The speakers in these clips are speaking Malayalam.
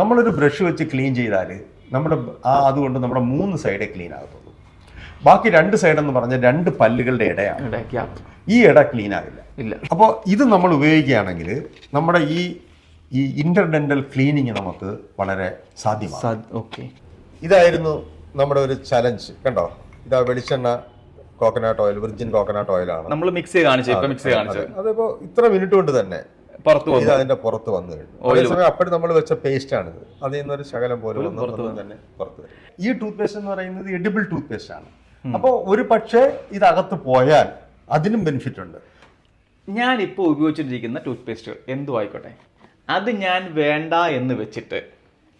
നമ്മളൊരു ബ്രഷ് വെച്ച് ക്ലീൻ ചെയ്താൽ നമ്മുടെ ആ അതുകൊണ്ട് നമ്മുടെ മൂന്ന് സൈഡേ ക്ലീൻ ആകത്തുള്ളൂ. ബാക്കി രണ്ട് സൈഡ് എന്ന് പറഞ്ഞാൽ രണ്ട് പല്ലുകളുടെ ഇടയാണ്. ഈ ഇട ക്ലീൻ ആകില്ല. ഇല്ല. അപ്പോൾ ഇത് നമ്മൾ ഉപയോഗിക്കുകയാണെങ്കിൽ നമ്മുടെ ഈ ഈ ഇന്റർഡെന്റൽ ക്ലീനിങ് നമുക്ക് വളരെ സാധ്യമാണ്. ഓക്കെ. ഇതായിരുന്നു നമ്മുടെ ഒരു ചലഞ്ച് കണ്ടോ? ഇതാ വെളിച്ചെണ്ണ കോക്കനട്ട് ഓയിൽ വിർജിൻ കോക്കനട്ട് ഓയിലാണ്. നമ്മൾ മിക്സ് ചെയ്ത് മിക്സ് കാണിച്ചു. അതിപ്പോ ഇത്ര മിനിറ്റ് കൊണ്ട് തന്നെ പുറത്ത് ഇത് അതിന്റെ പുറത്ത് വന്നു കഴിഞ്ഞു. അപ്പഴും നമ്മൾ വെച്ച പേസ്റ്റ് ആണിത്. അതിൽ നിന്നൊരു ശകലം പോലെ തന്നെ പുറത്ത് വരും. ഈ ടൂത്ത് പേസ്റ്റ് എന്ന് പറയുന്നത് എഡിബിൾ ടൂത്ത് പേസ്റ്റ് ആണ് അപ്പോൾ ഒരു പക്ഷേ ഇതകത്ത് പോയാൽ അതിനും ബെനിഫിറ്റ് ഉണ്ട്. ഞാൻ ഇപ്പോൾ ഉപയോഗിച്ചിരിക്കുന്ന ടൂത്ത് പേസ്റ്റുകൾ എന്തു ആയിക്കോട്ടെ. അത് ഞാൻ വേണ്ട എന്ന് വെച്ചിട്ട്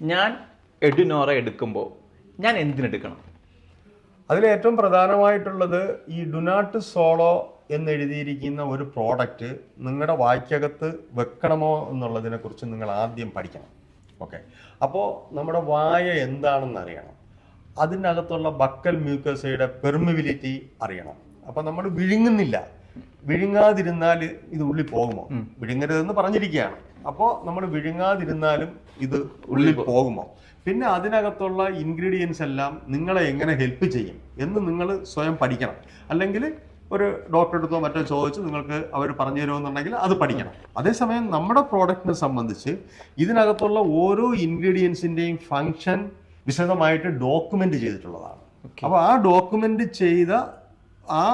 ഞാൻ എഡിനോറ എടുക്കുമ്പോൾ ഞാൻ എന്തിനെടുക്കണം? അതിൽ ഏറ്റവും പ്രധാനമായിട്ടുള്ളത് ഈ ഡുനാട്ട് സോളോ എന്ന് എഴുതിയിരിക്കുന്ന ഒരു പ്രോഡക്റ്റ് നിങ്ങളുടെ വായ്ക്കകത്ത് വെക്കണമോ എന്നുള്ളതിനെ കുറിച്ച് നിങ്ങൾ ആദ്യം പഠിക്കണം. ഓക്കെ അപ്പോൾ നമ്മുടെ വായ എന്താണെന്ന് അറിയണം. അതിനകത്തുള്ള ബക്കൽ മ്യൂക്കസയുടെ പെർമിബിലിറ്റി അറിയണം. അപ്പോൾ നമ്മൾ വിഴുങ്ങുന്നില്ല. വിഴുങ്ങാതിരുന്നാൽ ഇത് ഉള്ളിൽ പോകുമോ? വിഴുങ്ങരുതെന്ന് പറഞ്ഞിരിക്കുകയാണ്. അപ്പോൾ നമ്മൾ വിഴുങ്ങാതിരുന്നാലും ഇത് ഉള്ളിൽ പോകുമോ? പിന്നെ അതിനകത്തുള്ള ഇൻഗ്രീഡിയൻസ് എല്ലാം നിങ്ങളെ എങ്ങനെ ഹെൽപ്പ് ചെയ്യും എന്ന് നിങ്ങൾ സ്വയം പഠിക്കണം. അല്ലെങ്കിൽ ഒരു ഡോക്ടറെ അടുത്തോ മറ്റോ ചോദിച്ച് നിങ്ങൾക്ക് അവർ പറഞ്ഞു തരുമെന്നുണ്ടെങ്കിൽ അത് പഠിക്കണം. അതേസമയം നമ്മുടെ പ്രോഡക്റ്റിനെ സംബന്ധിച്ച് ഇതിനകത്തുള്ള ഓരോ ഇൻഗ്രീഡിയൻസിന്റെയും ഫങ്ഷൻ വിശദമായിട്ട് ഡോക്യുമെന്റ് ചെയ്തിട്ടുള്ളതാണ്. അപ്പോൾ ആ ഡോക്യുമെന്റ് ചെയ്ത ആ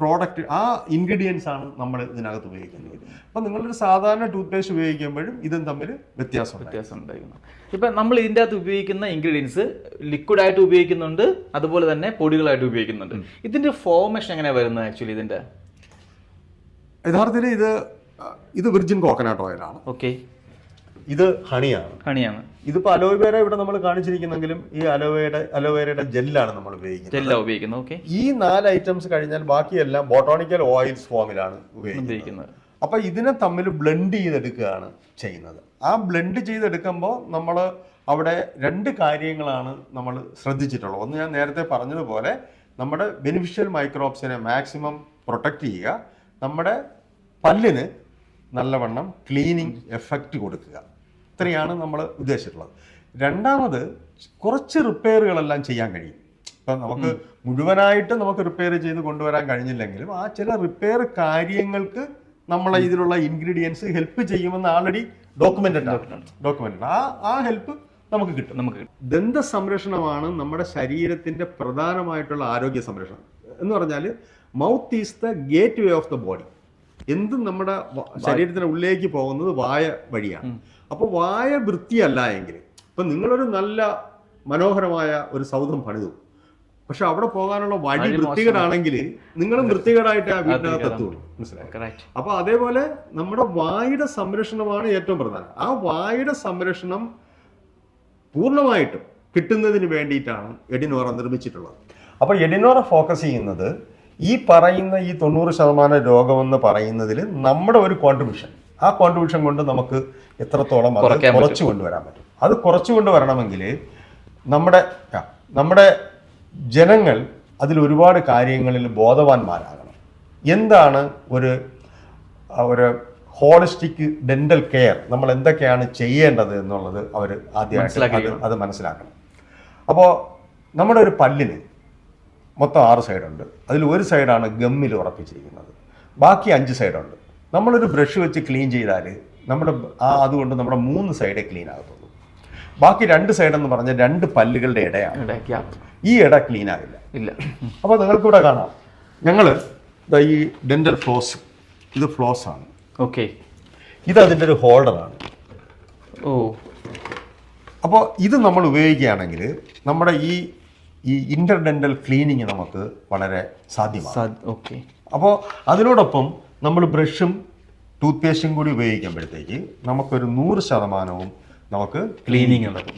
പ്രോഡക്റ്റ് ആ ഇൻഗ്രീഡിയൻസ് ആണ് നമ്മൾ ഇതിനകത്ത് ഉപയോഗിക്കുന്നത്. അപ്പം നിങ്ങളൊരു സാധാരണ ടൂത്ത് പേസ്റ്റ് ഉപയോഗിക്കുമ്പോഴും ഇതും തമ്മിൽ വ്യത്യാസം വ്യത്യാസം ഉണ്ടായിരുന്നു. ഇപ്പം നമ്മൾ ഇതിന്റെ അകത്ത് ഉപയോഗിക്കുന്ന ഇൻഗ്രീഡിയൻസ് ലിക്വിഡ് ആയിട്ട് ഉപയോഗിക്കുന്നുണ്ട് അതുപോലെ തന്നെ പൊടികളായിട്ട് ഉപയോഗിക്കുന്നുണ്ട്. ഇതിന്റെ ഫോർമേഷൻ എങ്ങനെയാണ് വരുന്നത് ആക്ച്വലി ഇതിന്റെ? യഥാർത്ഥത്തിൽ ഇത് ഇത് വിർജിൻ കോക്കനട്ട് ഓയിലാണ് ഓക്കെ ഇത് ഹണിയാണ്. ഹണിയാണ്. ഇതിപ്പോ അലോവേര ഇവിടെ നമ്മൾ കാണിച്ചിരിക്കുന്നെങ്കിലും ഈ അലോവേരയുടെ അലോവേരയുടെ ജെല്ലാണ് നമ്മൾ ഉപയോഗിക്കുന്നത്. ജെല്ലാണ് ഉപയോഗിക്കുന്നത് ഓക്കെ. ഈ നാല് ഐറ്റംസ് കഴിഞ്ഞാൽ ബാക്കിയെല്ലാം ബോട്ടോണിക്കൽ ഓയിൽസ് ഫോമിലാണ് ഉപയോഗിക്കുന്നത്. അപ്പൊ അപ്പോൾ ഇതിനെ തമ്മിൽ ബ്ലെൻഡ് ചെയ്തെടുക്കുകയാണ് ചെയ്യുന്നത്. ആ ബ്ലെൻഡ് ചെയ്തെടുക്കുമ്പോൾ നമ്മൾ അവിടെ രണ്ട് കാര്യങ്ങളാണ് നമ്മൾ ശ്രദ്ധിച്ചിട്ടുള്ളത്. ഒന്ന് ഞാൻ നേരത്തെ പറഞ്ഞതുപോലെ നമ്മുടെ ബെനിഫിഷ്യൽ മൈക്രോബ്സിനെ മാക്സിമം പ്രൊട്ടക്റ്റ് ചെയ്യുക. നമ്മുടെ പല്ലിന് നല്ലവണ്ണം ക്ലീനിങ് എഫക്റ്റ് കൊടുക്കുക. ഇത്രയാണ് നമ്മൾ ഉദ്ദേശിച്ചിട്ടുള്ളത്. രണ്ടാമത് കുറച്ച് റിപ്പയറുകളെല്ലാം ചെയ്യാൻ കഴിയും. ഇപ്പം നമുക്ക് മുഴുവനായിട്ട് നമുക്ക് റിപ്പയർ ചെയ്ത് കൊണ്ടുവരാൻ കഴിഞ്ഞില്ലെങ്കിലും ആ ചില റിപ്പയർ കാര്യങ്ങൾക്ക് നമ്മളെ ഇതിലുള്ള ഇൻഗ്രീഡിയൻസ് ഹെൽപ്പ് ചെയ്യുമെന്ന് ആൾറെഡി ഡോക്യുമെന്റഡ് ഡോക്യുമെന്റഡ് ആ ആ ഹെൽപ്പ് നമുക്ക് കിട്ടും. നമുക്ക് ദന്ത സംരക്ഷണമാണ് നമ്മുടെ ശരീരത്തിന്റെ പ്രധാനമായിട്ടുള്ള ആരോഗ്യ സംരക്ഷണം. എന്ന് പറഞ്ഞാൽ mouth is the gateway of the body. എന്തും നമ്മുടെ ശരീരത്തിന് ഉള്ളിലേക്ക് പോകുന്നത് വായ വഴിയാണ്. അപ്പോൾ വായ വൃത്തിയല്ല എങ്കിൽ. ഇപ്പൊ നിങ്ങളൊരു നല്ല മനോഹരമായ ഒരു സൗധം പണിതു. പക്ഷെ അവിടെ പോകാനുള്ള വഴി വൃത്തികേടാണെങ്കിൽ നിങ്ങളും വൃത്തികേടായിട്ട് ആ വീട്ടിനകത്ത് എത്തുള്ളൂ. മനസ്സിലായി? അപ്പൊ അതേപോലെ നമ്മുടെ വായുടെ സംരക്ഷണമാണ് ഏറ്റവും പ്രധാനം. ആ വായുടെ സംരക്ഷണം പൂർണമായിട്ടും കിട്ടുന്നതിന് വേണ്ടിയിട്ടാണ് എഡിനോറ നിർമ്മിച്ചിട്ടുള്ളത്. അപ്പൊ എഡിനോറ ഫോക്കസ് ചെയ്യുന്നത് ഈ പറയുന്ന ഈ തൊണ്ണൂറ് ശതമാനം രോഗമെന്ന് പറയുന്നതിൽ നമ്മുടെ ഒരു കോൺട്രിബ്യൂഷൻ ആ കോൺട്രിബ്യൂഷൻ കൊണ്ട് നമുക്ക് എത്രത്തോളം അത് കുറച്ചു കൊണ്ടുവരാൻ പറ്റും. അത് കുറച്ചു കൊണ്ടുവരണമെങ്കിൽ നമ്മുടെ നമ്മുടെ ജനങ്ങൾ അതിൽ ഒരുപാട് കാര്യങ്ങളിൽ ബോധവാന്മാരാകണം. എന്താണ് ഒരു ഒരു ഹോളിസ്റ്റിക് ഡെന്റൽ കെയർ നമ്മൾ എന്തൊക്കെയാണ് ചെയ്യേണ്ടത് എന്നുള്ളത് അവർ ആദ്യമായിട്ട് അത് മനസ്സിലാക്കണം. അപ്പോൾ നമ്മുടെ ഒരു പല്ലിന് മൊത്തം ആറ് സൈഡുണ്ട് അതിൽ ഒരു സൈഡാണ് ഗമ്മിൽ ഉറപ്പിച്ചിരിക്കുന്നത്. ബാക്കി അഞ്ച് സൈഡുണ്ട് നമ്മളൊരു ബ്രഷ് വെച്ച് ക്ലീൻ ചെയ്താൽ നമ്മുടെ ആ അതുകൊണ്ട് നമ്മുടെ മൂന്ന് സൈഡേ ക്ലീൻ ആകത്തുള്ളൂ. ബാക്കി രണ്ട് സൈഡ് എന്ന് പറഞ്ഞാൽ രണ്ട് പല്ലുകളുടെ ഇടയാണ്. ഈ ഇട ക്ലീൻ ആകില്ല ഇല്ല. അപ്പോൾ നിങ്ങൾക്കിവിടെ കാണാം. ഞങ്ങൾ ഈ ഡെന്റൽ ഫ്ലോസ് ഇത് ഫ്ലോസ് ആണ്. ഓക്കെ. ഇത് അതിന്റെ ഒരു ഹോൾഡറാണ് ഓ. അപ്പോൾ ഇത് നമ്മൾ ഉപയോഗിക്കുകയാണെങ്കിൽ നമ്മുടെ ഈ ഈ ഇന്റർഡെന്റൽ ക്ലീനിങ് നമുക്ക് വളരെ സാധ്യമാണ്. ഓക്കെ. അപ്പോൾ അതിനോടൊപ്പം നമ്മൾ ബ്രഷും ടൂത്ത് പേസ്റ്റും കൂടി ഉപയോഗിക്കുമ്പോഴത്തേക്ക് നമുക്കൊരു നൂറ് ശതമാനവും നമുക്ക് ക്ലീനിങ് നടക്കും.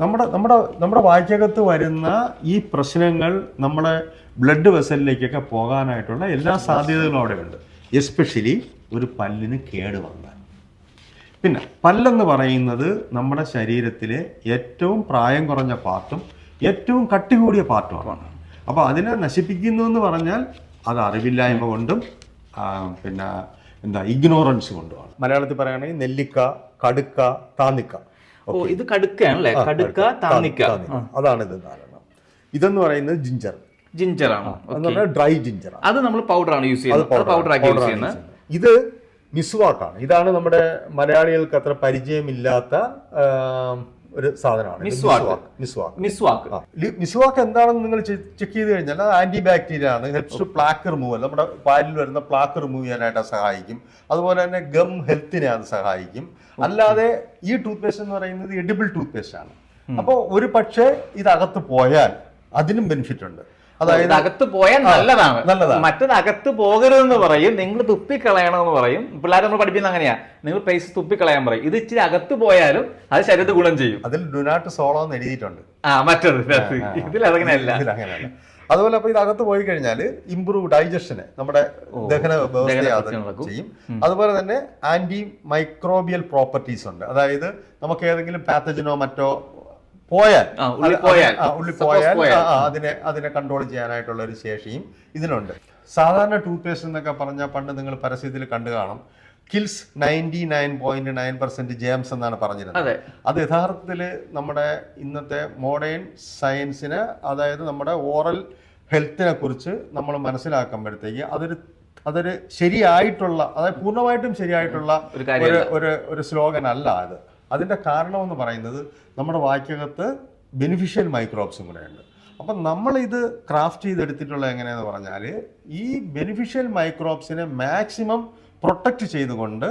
നമ്മുടെ നമ്മുടെ നമ്മുടെ വായ്ക്കകത്ത് വരുന്ന ഈ പ്രശ്നങ്ങൾ നമ്മുടെ ബ്ലഡ് വെസലിലേക്കൊക്കെ പോകാനായിട്ടുള്ള എല്ലാ സാധ്യതകളും അവിടെ ഉണ്ട് എസ്പെഷ്യലി ഒരു പല്ലിന് കേട് വന്നാൽ. പിന്നെ പല്ലെന്ന് പറയുന്നത് നമ്മുടെ ശരീരത്തിലെ ഏറ്റവും പ്രായം കുറഞ്ഞ പാർട്ടും ഏറ്റവും കട്ടി കൂടിയ പാർട്ടുമാണ്. അപ്പോൾ അതിനെ നശിപ്പിക്കുന്നു എന്ന് പറഞ്ഞാൽ അത് അറിവില്ലായ്മ കൊണ്ടും പിന്നെ എന്താ ഇഗ്നോറൻസ് കൊണ്ടുമാണ് മലയാളത്തിൽ പറയുകയാണെങ്കിൽ നെല്ലിക്ക കടുക്ക താന്നിക്ക. ഓ ഇത് കടുക്കയാണല്ലേ? കടുക്ക താന്നിക്ക. അതാണ് ഇത് ഇതെന്ന് പറയുന്നത് ജിഞ്ചർ ജിഞ്ചർ ആണ് ഡ്രൈ ജിഞ്ചർ അത് നമ്മൾ പൗഡർ ആണ് യൂസ് ചെയ്യുന്നത്. പൗഡർ ആക്കി യൂസ് ചെയ്യുന്നത്? ഇത് മിസ്വാക്കാണ്. ഇതാണ് നമ്മുടെ മലയാളികൾക്ക് അത്ര പരിചയമില്ലാത്ത ഒരു സാധനമാണ്. മിസ്വാക്ക്. മിസ്വാക്ക്. എന്താണെന്ന് നിങ്ങൾ ചെക്ക് ചെയ്ത് കഴിഞ്ഞാൽ അത് ആന്റി ബാക്ടീരിയ ആണ് ഹെൽപ്സ് ടു പ്ലാക്ക് റിമൂവൽ നമ്മുടെ പാലിൽ വരുന്ന പ്ലാക്ക് റിമൂവ് ചെയ്യാനായിട്ട് സഹായിക്കും. അതുപോലെ തന്നെ ഗം ഹെൽത്തിനെ അത് സഹായിക്കും. അല്ലാതെ ഈ ടൂത്ത് പേസ്റ്റ് എന്ന് പറയുന്നത് എഡിബിൾ ടൂത്ത് പേസ്റ്റ് ആണ് അപ്പോൾ ഒരു പക്ഷേ ഇതകത്ത് പോയാൽ അതിനും ബെനിഫിറ്റ് ഉണ്ട്. അതായത് അകത്ത് പോയാൽ നല്ലതാണ്. നല്ലതാണ്. മറ്റത് അകത്ത് പോകരുതെന്ന് പറയും നിങ്ങൾ തുപ്പിക്കളയണമെന്ന് പറയും. പിള്ളേരെ നമ്മൾ പഠിപ്പിക്കുന്ന അങ്ങനെയാ. നിങ്ങൾ പൈസ തുപ്പിക്കളയാൻ പറയും. ഇത് ഇച്ചിരി അകത്ത് പോയാലും അത് ശരീരത്തിൽ ഗുണം ചെയ്യും. അതിൽ ഡുനാട്ട് സോളോ എന്ന് എഴുതിയിട്ടുണ്ട്. ആ മറ്റത്. ഇതിൽ അതങ്ങനെയല്ല അങ്ങനെയല്ല. അതുപോലെ അപ്പൊ ഇത് അകത്ത് പോയി കഴിഞ്ഞാൽ ഇംപ്രൂവ് ഡൈജഷന് നമ്മുടെ ദഹന വ്യവസ്ഥയെ അത് ചെയ്യും. അതുപോലെ തന്നെ ആന്റി മൈക്രോബിയൽ പ്രോപ്പർട്ടീസ് ഉണ്ട്. അതായത് നമുക്ക് ഏതെങ്കിലും പാത്തജനോ മറ്റോ പോയാൽ. ഉള്ളി പോയാൽ. അതിനെ അതിനെ കൺട്രോൾ ചെയ്യാനായിട്ടുള്ള ഒരു ശേഷിയും ഇതിനുണ്ട്. സാധാരണ ടൂത്ത് പേസ്റ്റ് എന്നൊക്കെ പറഞ്ഞാൽ പണ്ട് നിങ്ങൾ പരസ്യത്തിൽ കണ്ടു കാണും. Kills ninety nine point nine percent germs എന്നാണ് പറഞ്ഞിരുന്നത്. അതെ. അത് യഥാർത്ഥത്തിൽ നമ്മുടെ ഇന്നത്തെ മോഡേൺ സയൻസിന് അതായത് നമ്മുടെ ഓറൽ ഹെൽത്തിനെ കുറിച്ച് നമ്മൾ മനസ്സിലാക്കുമ്പോഴത്തേക്ക് അതൊരു അതൊരു ശരിയായിട്ടുള്ള അതായത് പൂർണമായിട്ടും ശരിയായിട്ടുള്ള ഒരു ഒരു കാര്യമല്ല. ഒരു ഒരു സ്ലോഗൻ അല്ല അത്. അതിന്റെ കാരണമെന്ന് പറയുന്നത് നമ്മുടെ വായ്ക്കകത്ത് ബെനിഫിഷ്യൽ മൈക്രോബ്സും കൂടെ ഉണ്ട് അപ്പം നമ്മളിത് ക്രാഫ്റ്റ് ചെയ്തെടുത്തിട്ടുള്ള എങ്ങനെയാന്ന് പറഞ്ഞാൽ ഈ ബെനിഫിഷ്യൽ മൈക്രോബ്സിനെ മാക്സിമം പ്രൊട്ടക്റ്റ് ചെയ്തുകൊണ്ട്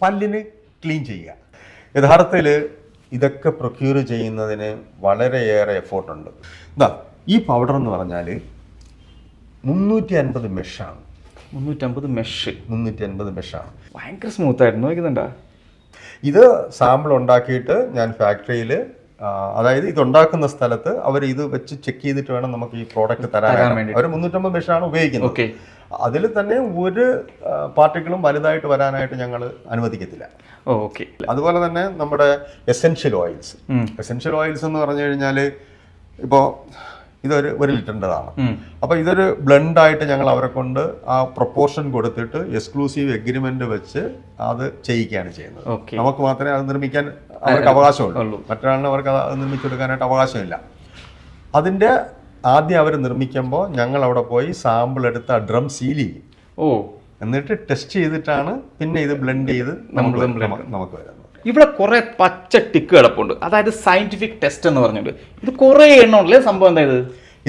പല്ലിന് ക്ലീൻ ചെയ്യുക. യഥാർത്ഥത്തിൽ ഇതൊക്കെ പ്രൊക്യൂർ ചെയ്യുന്നതിന് വളരെയേറെ എഫോർട്ടുണ്ട് എന്താ ഈ പൗഡർ എന്ന് പറഞ്ഞാൽ മുന്നൂറ്റി അൻപത് മെഷാണ് മുന്നൂറ്റമ്പത് മെഷ് മുന്നൂറ്റി അൻപത് മെഷാണ് ഭയങ്കര സ്മൂത്ത് ആയിരുന്നു. നോക്കുന്നുണ്ടാ ഇത് സാമ്പിൾ ഉണ്ടാക്കിയിട്ട് ഞാൻ ഫാക്ടറിയിൽ അതായത് ഇത് ഉണ്ടാക്കുന്ന സ്ഥലത്ത് അവർ ഇത് വെച്ച് ചെക്ക് ചെയ്തിട്ട് വേണം നമുക്ക് ഈ പ്രോഡക്റ്റ് തരാൻ വേണ്ടി അവർ മുന്നൂറ്റമ്പത് മെഷാണ് ഉപയോഗിക്കുന്നത്. ഓക്കെ അതിൽ തന്നെ ഒരു പാർട്ടിക്കിളും വലുതായിട്ട് വരാനായിട്ട് ഞങ്ങൾ അനുവദിക്കത്തില്ല. ഓക്കെ അതുപോലെ തന്നെ നമ്മുടെ എസെൻഷ്യൽ ഓയിൽസ് എസെൻഷ്യൽ ഓയിൽസ് എന്ന് പറഞ്ഞു കഴിഞ്ഞാൽ ഇപ്പോൾ ഇതൊരു ഒരു ലിറ്ററിന്റെതാണ്. അപ്പോൾ ഇതൊരു ബ്ലെൻഡ് ആയിട്ട് ഞങ്ങൾ അവരെ കൊണ്ട് ആ പ്രൊപ്പോർഷൻ കൊടുത്തിട്ട് എക്സ്ക്ലൂസീവ് എഗ്രിമെന്റ് വെച്ച് അത് ചെയ്യിക്കുകയാണ് ചെയ്യുന്നത്. നമുക്ക് മാത്രമേ അത് നിർമ്മിക്കാൻ അവർക്ക് അവകാശമുള്ളൂ. മറ്റൊരാളിന് അവർക്ക് അത് നിർമ്മിച്ചെടുക്കാനായിട്ട് അവകാശമില്ല. അതിന്റെ ആദ്യം അവർ നിർമ്മിക്കുമ്പോൾ ഞങ്ങൾ അവിടെ പോയി സാമ്പിൾ എടുത്ത് ആ ഡ്രം സീൽ ചെയ്യും. ഓ. എന്നിട്ട് ടെസ്റ്റ് ചെയ്തിട്ടാണ് പിന്നെ ഇത് ബ്ലെൻഡ് ചെയ്ത് നമ്മൾ നമുക്ക് വരുന്നത്. ഇവിടെ കുറേ പച്ച ടിക്ക് കിടപ്പുണ്ട്. അതായത് സയന്റിഫിക് ടെസ്റ്റ് എന്ന് പറഞ്ഞിട്ട്. ഇത് കുറേ എണ്ണം ഉണ്ടല്ലേ? സംഭവം എന്താ ഇത്?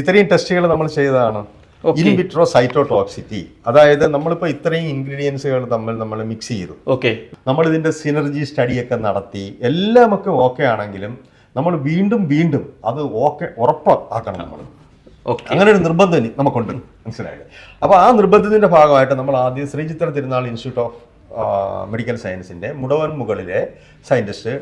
ഇത്രയും ടെസ്റ്റുകൾ നമ്മൾ ചെയ്തതാണ്. ഇൻവിട്രോ ഇൻ വിട്രോ സൈറ്റോടോക്സിറ്റി അതായത് നമ്മളിപ്പോൾ ഇത്രയും ഇൻഗ്രീഡിയൻസുകൾ തമ്മിൽ നമ്മൾ മിക്സ് ചെയ്തു. ഓക്കെ നമ്മൾ ഇതിന്റെ സിനർജി സ്റ്റഡിയൊക്കെ നടത്തി. എല്ലാമൊക്കെ ഓക്കെ ആണെങ്കിലും നമ്മൾ വീണ്ടും വീണ്ടും അത് ഓക്കെ ഉറപ്പാക്കണം നമ്മൾ. അങ്ങനെ ഒരു നിർബന്ധം നമുക്കുണ്ട്. മനസ്സിലായത് അപ്പോൾ ആ നിർബന്ധത്തിന്റെ ഭാഗമായിട്ട് നമ്മൾ ആദ്യം ശ്രീചിത്ര തിരുനാൾ ഇൻസ്റ്റിറ്റ്യൂട്ട് ഓഫ് മെഡിക്കൽ സയൻസിന്റെ മുടവൻ മുകളിലെ സയന്റിസ്റ്റ്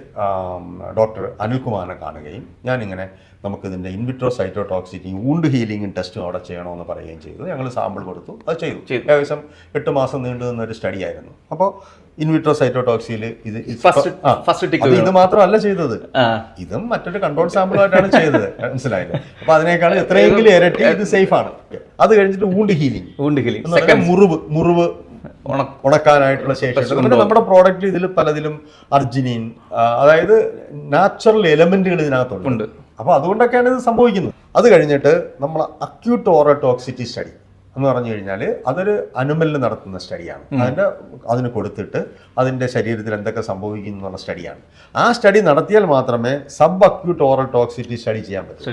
ഡോക്ടർ അനിൽകുമാറിനെ കാണുകയും ഞാനിങ്ങനെ നമുക്കിതിന്റെ ഇൻവിട്രോ സൈറ്റോടോക്സിറ്റി ഊണ്ട് ഹീലിംഗ് ടെസ്റ്റും അവിടെ ചെയ്യണമെന്ന് പറയുകയും ചെയ്തു. ഞങ്ങൾ സാമ്പിൾ കൊടുത്തു. അത് ചെയ്തു. ഏകദേശം എട്ട് മാസം നീണ്ടു നിന്നൊരു സ്റ്റഡി ആയിരുന്നു. അപ്പോൾ ഇൻവിട്രോ സൈറ്റോടോക്സിയിൽ ഇത് ഫസ്റ്റ് ഇത് മാത്രമല്ല ചെയ്തത്. ഇതും മറ്റൊരു കൺട്രോൾ സാമ്പിളായിട്ടാണ് ചെയ്തത്. മനസ്സിലായില്ലേ? അപ്പൊ അതിനേക്കാൾ എത്രയെങ്കിലും ഇരട്ടി ഇത് സേഫ് ആണ്. അത് കഴിഞ്ഞിട്ട് ഊണ്ട് ഹീലിംഗ് ഊണ്ട് ഹീലിംഗ് മുറിവ് മുറിവ് ഉണക്കാനായിട്ടുള്ള ശേഷി പിന്നെ നമ്മുടെ പ്രോഡക്റ്റ് ഇതിൽ പലതിലും അർജിനിൻ അതായത് നാച്ചുറൽ എലമെന്റുകൾ ഇതിനകത്തുണ്ട്. അപ്പൊ അതുകൊണ്ടൊക്കെയാണ് ഇത് സംഭവിക്കുന്നത്. അത് കഴിഞ്ഞിട്ട് നമ്മൾ അക്യൂട്ട് ഓറട്ടോക്സിറ്റി സ്റ്റഡി എന്ന് പറഞ്ഞു കഴിഞ്ഞാൽ അതൊരു അനുമലിൽ നടത്തുന്ന സ്റ്റഡിയാണ് അതിന്റെ അതിന് കൊടുത്തിട്ട് അതിന്റെ ശരീരത്തിൽ എന്തൊക്കെ സംഭവിക്കുന്നു എന്നുള്ള സ്റ്റഡിയാണ് ആ സ്റ്റഡി നടത്തിയാൽ മാത്രമേ sub acute oral toxicity study ചെയ്യാൻ പറ്റൂ.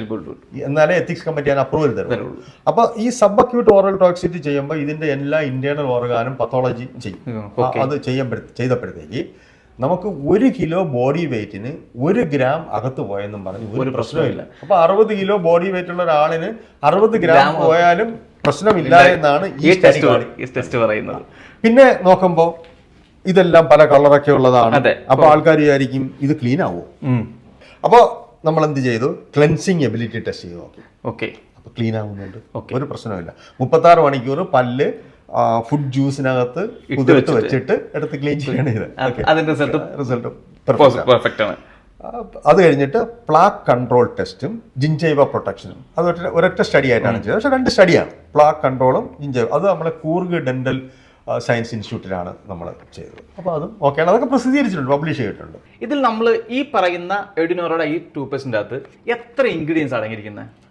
എന്നാലേ എത്തിക്സ് കമ്മിറ്റി അതിന് അപ്രൂവൽ തരും തരുള്ളൂ. അപ്പോൾ ഈ സബ് അക്യൂട്ട് ഓറൽ ടോക്സിറ്റി ചെയ്യുമ്പോൾ ഇതിന്റെ എല്ലാ ഇന്റേണൽ ഓർഗാനും പത്തോളജി ചെയ്യും. അത് ചെയ്യുമ്പോഴ ചെയ്തപ്പോഴത്തേക്ക് നമുക്ക് ഒരു കിലോ ബോഡി വെയിറ്റിന് ഒരു ഗ്രാം അകത്ത് പോയെന്നും പറഞ്ഞ് ഒരു പ്രശ്നമില്ല അപ്പൊ അറുപത് കിലോ ബോഡി വെയിറ്റ് ഉള്ള ഒരാളിന് അറുപത് ഗ്രാം പോയാലും പ്രശ്നമില്ല എന്നാണ് ഈ ടെസ്റ്റ് പറയുന്നത്. പിന്നെ നോക്കുമ്പോൾ ഇതെല്ലാം പല കളറൊക്കെ ഉള്ളതാണ്. അപ്പോൾ അപ്പൊ ആൾക്കാർ വിചാരിക്കും ഇത് ക്ലീൻ ആവുമോ ഉം. അപ്പോൾ നമ്മൾ എന്ത് ചെയ്തു? ക്ലെൻസിങ് എബിലിറ്റി ടെസ്റ്റ് ചെയ്ത് നോക്കി. ഓക്കെ. അപ്പൊ ക്ലീൻ ആവുന്നുണ്ട്. ഒരു പ്രശ്നമില്ല മുപ്പത്താറ് മണിക്കൂർ പല്ല് ഫുഡ് ജ്യൂസിനകത്ത് കുതിർത്ത് വെച്ചിട്ട്. എടുത്ത് ക്ലീൻ ചെയ്യണം അതിന്റെ റിസൾട്ട് റിസൾട്ട് പെർഫെക്റ്റ് ആണ്. അത് കഴിഞ്ഞിട്ട് പ്ലാക്ക് കൺട്രോൾ ടെസ്റ്റും ജിഞ്ചൈവ പ്രൊട്ടക്ഷനും അത് ഒറ്റ- ഒരൊറ്റ സ്റ്റഡി ആയിട്ടാണ് ചെയ്തത്. പക്ഷെ രണ്ട് സ്റ്റഡിയാണ് പ്ലാക്ക് കൺട്രോളും ജിഞ്ചൈവ അത് നമ്മളെ കൂർഗ് ഡെന്റൽ സയൻസ് ഇൻസ്റ്റിറ്റ്യൂട്ടിലാണ് നമ്മൾ ചെയ്തത്. അപ്പോൾ അതും ഓക്കെയാണ് അതൊക്കെ പ്രസിദ്ധീകരിച്ചിട്ടുണ്ട് പബ്ലിഷ് ചെയ്തിട്ടുണ്ട്. ഇതിൽ നമ്മൾ ഈ പറയുന്ന എഡിനോറയുടെ ഈ ടൂപ്പേഴ്സിന്റെ അകത്ത് എത്ര ഇൻഗ്രീഡിയൻസ് അടങ്ങിയിരിക്കുന്നത്?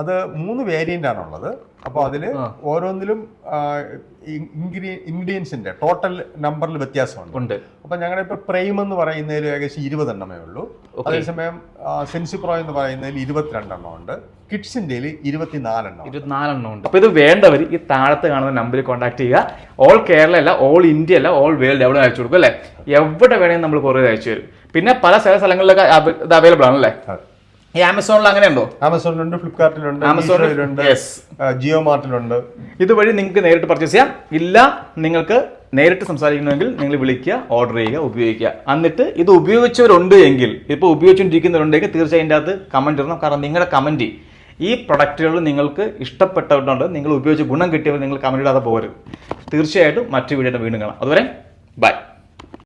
അത് മൂന്ന് വേരിയന്റ് ആണ് ഉള്ളത് അപ്പോൾ അതിൽ ഓരോന്നിലും ഇൻഗ്രീഡിയൻസിന്റെ ടോട്ടൽ നമ്പറിൽ വ്യത്യാസമുണ്ട്. ഉണ്ട്. അപ്പോൾ ഞങ്ങളുടെ ഇപ്പൊ പ്രൈം എന്ന് പറയുന്നതിൽ ഏകദേശം ഇരുപതെണ്ണമേ ഉള്ളൂ. അതേസമയം സെൻസി പ്രോ എന്ന് പറയുന്നതിൽ ഇരുപത്തിരണ്ടെണ്ണം ഉണ്ട്. കിഡ്സിന്റെ ഇരുപത്തിനാലെണ്ണം ഉണ്ട്. ഇരുപത്തിനാലെണ്ണം ഉണ്ട്. അപ്പോൾ ഇത് വേണ്ടവർ ഈ താഴത്ത് കാണുന്ന നമ്പറിൽ കോൺടാക്ട് ചെയ്യുക. ഓൾ കേരള അല്ല ഓൾ ഇന്ത്യ അല്ല ഓൾ വേൾഡ് എവിടെ അയച്ചു കൊടുക്കും അല്ലേ? എവിടെ വേണമെങ്കിലും നമ്മൾ കുറേ അയച്ചു തരും. പിന്നെ പല ചില സ്ഥലങ്ങളിലൊക്കെ ഇത് അവൈലബിൾ ആണല്ലേ. ഈ ആമസോണിൽ അങ്ങനെ ഉണ്ടോ ആമസോണിലുണ്ട് ഫ്ലിപ്കാർട്ടിലുണ്ട് ആമസോണിലുണ്ട് ജിയോ മാർട്ടിലുണ്ട് ഇതുവഴി നിങ്ങൾക്ക് നേരിട്ട് പർച്ചേസ് ചെയ്യാം. ഇല്ല നിങ്ങൾക്ക് നേരിട്ട് സംസാരിക്കണമെങ്കിൽ നിങ്ങൾ വിളിക്കുക ഓർഡർ ചെയ്യുക ഉപയോഗിക്കുക. എന്നിട്ട് ഇത് ഉപയോഗിച്ചവരുണ്ട് എങ്കിൽ ഇപ്പോൾ ഉപയോഗിച്ചുകൊണ്ടിരിക്കുന്നവരുണ്ടെങ്കിൽ തീർച്ചയായും അതിന്റെ അകത്ത് കമന്റ് ഇടണം. കാരണം നിങ്ങളുടെ കമന്റ് ഈ പ്രൊഡക്റ്റുകൾ നിങ്ങൾക്ക് ഇഷ്ടപ്പെട്ടവരുണ്ട് നിങ്ങൾ ഉപയോഗിച്ച് ഗുണം കിട്ടിയവർ നിങ്ങൾ കമന്റ് ഇടാതെ പോകരുത്. തീർച്ചയായിട്ടും മറ്റു വീഡിയോ വീണ്ടും കാണാം. അതുവരെ ബൈ